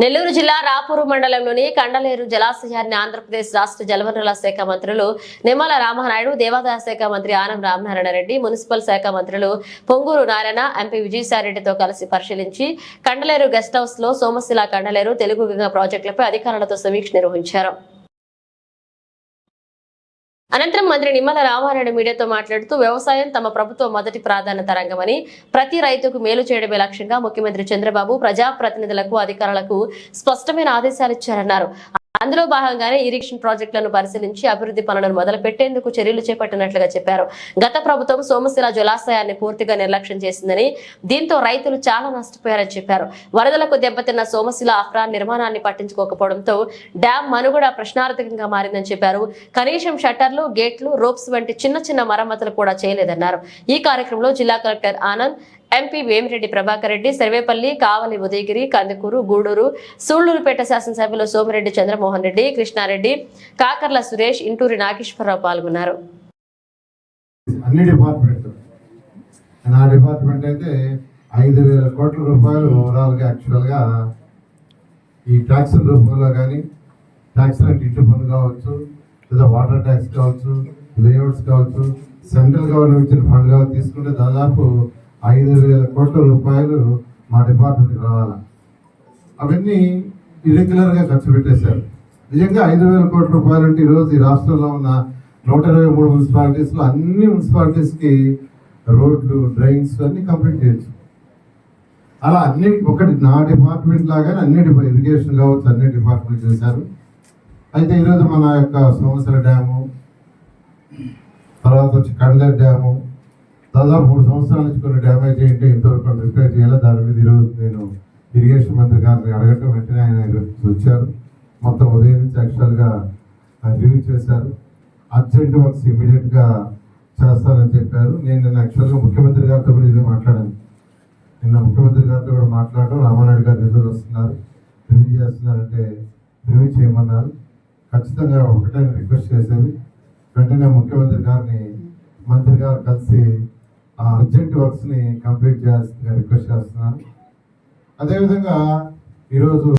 నెల్లూరు జిల్లా రాపూరు మండలంలోని కండలేరు జలాశయాన్ని ఆంధ్రప్రదేశ్ రాష్ట్ర జలవనరుల శాఖ మంత్రులు నిమ్మల రామనాయుడు దేవాదాయ శాఖ మంత్రి ఆనం రామనారాయణ రెడ్డి మున్సిపల్ శాఖ మంత్రులు పొంగూరు నారాయణ ఎంపీ విజయసాయిరెడ్డితో కలిసి పరిశీలించి కండలేరు గెస్ట్ హౌస్లో సోమశిల కండలేరు తెలుగు గంగ ప్రాజెక్టులపై అధికారులతో సమీక్ష నిర్వహించారు. అనంతరం మంత్రి నిమ్మల రామారెడ్డి మీడియాతో మాట్లాడుతూ వ్యవసాయం తమ ప్రభుత్వ మొదటి ప్రాధాన్యత రంగమని ప్రతి రైతుకు మేలు చేయడమే లక్ష్యంగా ముఖ్యమంత్రి చంద్రబాబు ప్రజాప్రతినిధులకు అధికారులకు స్పష్టమైన ఆదేశాలు ఇచ్చారన్నారు. అందులో భాగంగానే ఇరిగేషన్ ప్రాజెక్టులను పరిశీలించి అభివృద్ధి పనులను మొదలుపెట్టేందుకు చర్యలు చేపట్టినట్లుగా చెప్పారు. గత ప్రభుత్వం సోమశిల జలాశయాన్ని పూర్తిగా నిర్లక్ష్యం చేసిందని దీంతో రైతులు చాలా నష్టపోయారని చెప్పారు. వరదలకు దెబ్బతిన్న సోమశిల అఫ్రా నిర్మాణాన్ని పట్టించుకోకపోవడంతో డ్యాం మనుగడ ప్రశ్నార్థకంగా మారిందని చెప్పారు. కనీసం షట్టర్లు గేట్లు రోప్స్ వంటి చిన్న చిన్న మరమ్మతులు కూడా చేయలేదన్నారు. ఈ కార్యక్రమంలో జిల్లా కలెక్టర్ ఆనంద్ ఎంపీ వేమిరెడ్డి ప్రభాకర్ రెడ్డి సర్వేపల్లి కావలి ఉదయగిరి కందుకూరు గూడూరు సూళ్ళూరుపేట శాసనసభ్యులు సోమిరెడ్డి చంద్రమోహన్ రెడ్డి కృష్ణారెడ్డి కాకర్ల సురేష్ ఇంటూరి నాగేశ్వరరావు పాల్గొన్నారు. అన్ని డిపార్ట్మెంట్ డిపార్ట్మెంట్ అయితే ఐదు వేల కోట్ల రూపాయలు ఓవరాల్గా యాక్చువల్గా ఈ ట్యాక్స్ రూపంలో కానీ ట్యాక్స్ అంటే ఇంటి పన్ను కావచ్చు లేదా వాటర్ ట్యాక్స్ కావచ్చు లేఅవుట్స్ కావచ్చు సెంట్రల్ గవర్నమెంట్ ఇచ్చిన ఫండ్ కావచ్చు తీసుకుంటే దాదాపు ఐదు వేల కోట్ల రూపాయలు మా డిపార్ట్మెంట్కి రావాలి? అవన్నీ ఇరెగ్యులర్గా ఖర్చు పెట్టేశారు. నిజంగా ఐదు వేల కోట్ల రూపాయలు అంటే ఈరోజు ఈ రాష్ట్రంలో ఉన్న నూట ఇరవై మూడు మున్సిపాలిటీస్లో అన్ని మున్సిపాలిటీస్కి రోడ్లు డ్రైన్స్ అన్నీ కంప్లీట్ చేయొచ్చు. అలా అన్ని ఒకటి నా డిపార్ట్మెంట్ లాగానే అన్ని డిపా ఇరిగేషన్ కావచ్చు అన్ని డిపార్ట్మెంట్ చేశారు. అయితే ఈరోజు మన యొక్క సోమసర డ్యాము తర్వాత వచ్చి కండ్ల డ్యాము దాదాపు మూడు సంవత్సరాల నుంచి కొన్ని డ్యామేజ్ అయ్యింటే ఇంతవరకు రిపేర్ చేయాలి? దాని మీద ఈరోజు నేను ఇరిగేషన్ మంత్రి గారిని అడగటం వెంటనే ఆయన వచ్చారు. మొత్తం ఉదయం నుంచి యాక్చువల్గా రివ్యూ చేశారు. అర్జెంట్ వర్క్స్ ఇమీడియట్గా చేస్తానని చెప్పారు. నేను నిన్న యాక్చువల్గా ముఖ్యమంత్రి గారితో కూడా ఇది మాట్లాడాను. నిన్న ముఖ్యమంత్రి గారితో కూడా మాట్లాడడం రామానాయుడు గారు నిధులు వస్తున్నారు. రివ్యూ చేస్తున్నారంటే రివ్యూ చేయమన్నారు. ఖచ్చితంగా ఒకటే రిక్వెస్ట్ చేసేది. వెంటనే ముఖ్యమంత్రి గారిని మంత్రి గారు కలిసి అర్జెంట్ వర్క్స్ని కంప్లీట్ చేయాల్సిందిగా రిక్వెస్ట్ చేస్తున్నాను. అదేవిధంగా ఈరోజు